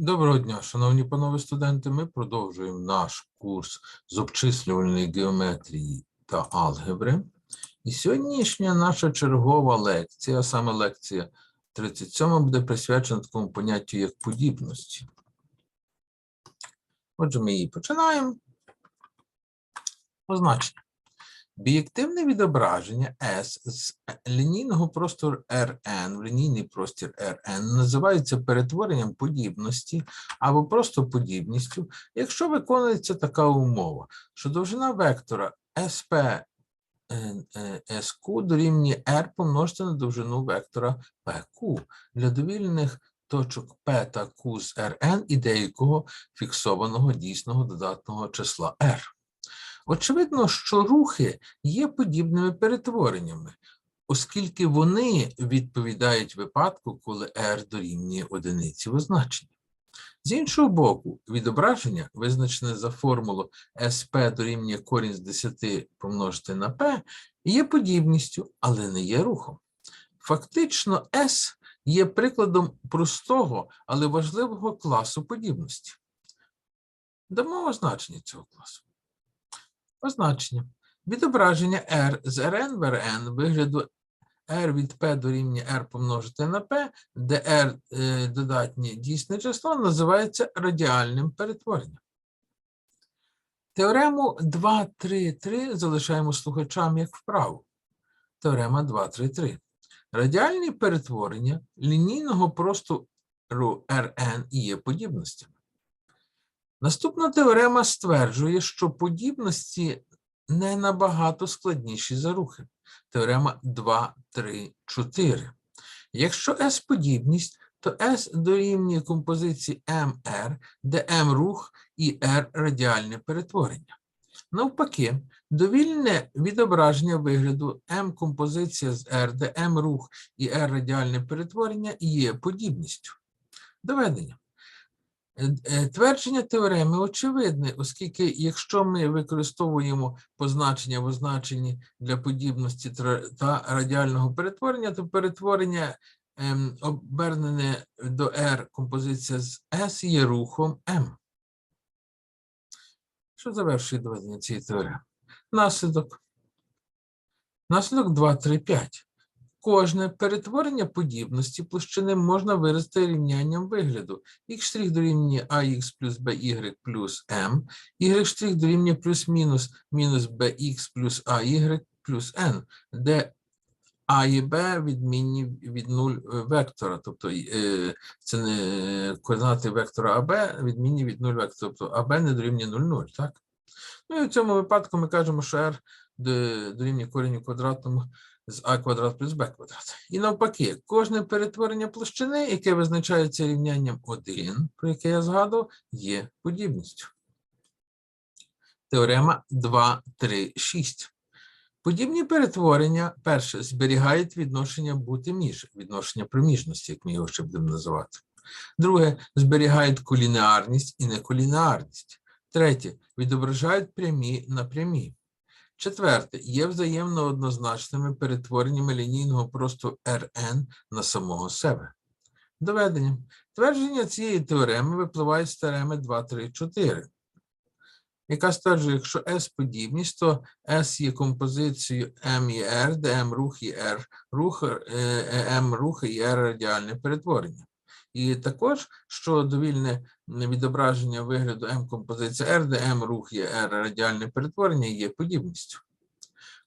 Доброго дня, шановні панове студенти. Ми продовжуємо наш курс з обчислювальної геометрії та алгебри. І сьогоднішня наша чергова лекція, саме лекція 37, буде присвячена такому поняттю, як подібності. Отже, ми її починаємо. Позначення. Бієктивне відображення S з лінійного простору Rn в лінійний простір Rn називається перетворенням подібності або просто подібністю, якщо виконується така умова, що довжина вектора SP е, е, SQ дорівнює R помножити на довжину вектора PQ для довільних точок P та Q з Rn і деякого фіксованого дійсного додатного числа R. Очевидно, що рухи є подібними перетвореннями, оскільки вони відповідають випадку, коли R дорівнює одиниці в означенні. З іншого боку, відображення, визначене за формулу SP дорівнює корінь з 10 помножити на P, є подібністю, але не є рухом. Фактично, S є прикладом простого, але важливого класу подібності. Дамо означення цього класу. Позначення. Відображення R з Rn в Rn вигляду R від P дорівнює R помножити на P, де R е, додатнє дійсне число, називається радіальним перетворенням. Теорему 2.3.3 залишаємо слухачам як вправу. Теорема 2.3.3. Радіальні перетворення лінійного простору Rn є подібностями. Наступна теорема стверджує, що подібності не набагато складніші за рухи. Теорема 2, 3, 4. Якщо S подібність, то S дорівнює композиції MR, де M рух і R радіальне перетворення. Навпаки, довільне відображення вигляду M композиція з R, де M рух і R радіальне перетворення є подібністю. Доведення. Е, Твердження теореми очевидне, оскільки якщо ми використовуємо позначення в означенні для подібності та радіального перетворення, то перетворення ем, обернене до R композиція з S є рухом M. Що завершує доведення цієї теореми? Наслідок. Наслідок 2, 3, 5. Кожне перетворення подібності площини можна виразити рівнянням вигляду. Х' дорівнює ax плюс by плюс m, y' дорівнює плюс-мінус мінус bx плюс ay плюс n, де а і b відмінні від 0 вектора, тобто е, це не координати вектора АБ відмінні від 0 вектора, тобто АБ не дорівнює 0, 0, так? Ну і в цьому випадку ми кажемо, що r до- дорівнює кореню квадратному з а квадрат плюс б квадрат. І навпаки, кожне перетворення площини, яке визначається рівнянням 1, про яке я згадував, є подібністю. Теорема 2, 3, 6. Подібні перетворення, перше, зберігають відношення бути між, відношення проміжності, як ми його ще будемо називати. Друге, зберігають колінеарність і неколінеарність. Третє, відображають прямі на прямі. Четверте, є взаємно однозначними перетвореннями лінійного простору Rn на самого себе. Доведення. Твердження цієї теореми випливають з теореми 2, 3, 4, яка стверджує, якщо S подібність, то S є композицією M і R, де M рух і R рух, е, е, M рух і R радіальне перетворення. І також, що довільне відображення вигляду M композиція R, де M рух є R радіальне перетворення є подібністю.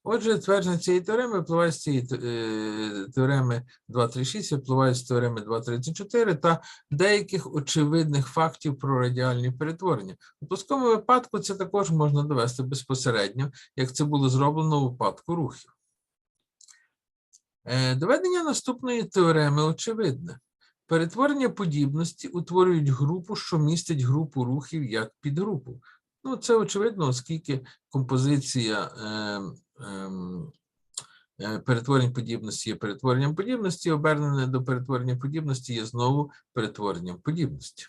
Отже, твердження цієї теореми випливає з цієї е, теореми 236, випливає з теореми 234 та деяких очевидних фактів про радіальні перетворення. У плоскому випадку це також можна довести безпосередньо, як це було зроблено у випадку рухів. Е, Доведення наступної теореми очевидне. Перетворення подібності утворюють групу, що містить групу рухів як підгрупу. Ну, це очевидно, оскільки композиція ем, е, перетворень подібності є перетворенням подібності, обернене до перетворення подібності є знову перетворенням подібності.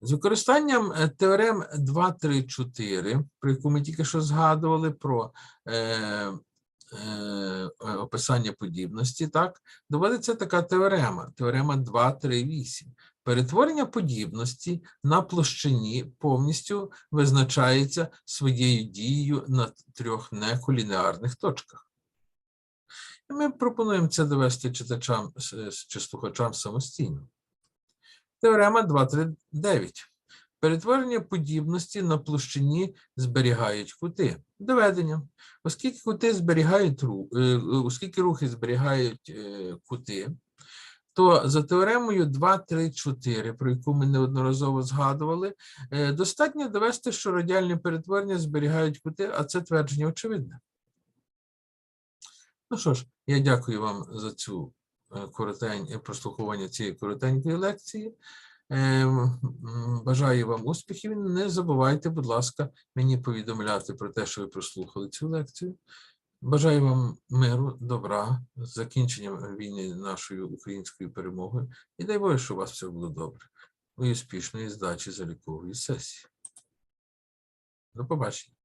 З використанням е, теорем 2, 3, 4, про яку ми тільки що згадували про е, е, е, описання подібності, так, доводиться така теорема, теорема 2, 3, 8. Перетворення подібності на площині повністю визначається своєю дією на трьох неколінеарних точках. І ми пропонуємо це довести читачам чи слухачам самостійно. Теорема 239. Перетворення подібності на площині зберігають кути. Доведення. Оскільки кути зберігають е, оскільки рухи зберігають е, кути, то за теоремою 2, 3, 4, про яку ми неодноразово згадували, е, достатньо довести, що радіальні перетворення зберігають кути, а це твердження очевидне. Ну що ж, я дякую вам за цю коротень, прослуховування цієї коротенької лекції. Е, м, Бажаю вам успіхів. Не забувайте, будь ласка, мені повідомляти про те, що ви прослухали цю лекцію. Бажаю вам миру, добра, закінченням війни нашою українською перемогою. І дай Боже, щоб у вас все було добре. І успішної здачі залікової сесії. До побачення.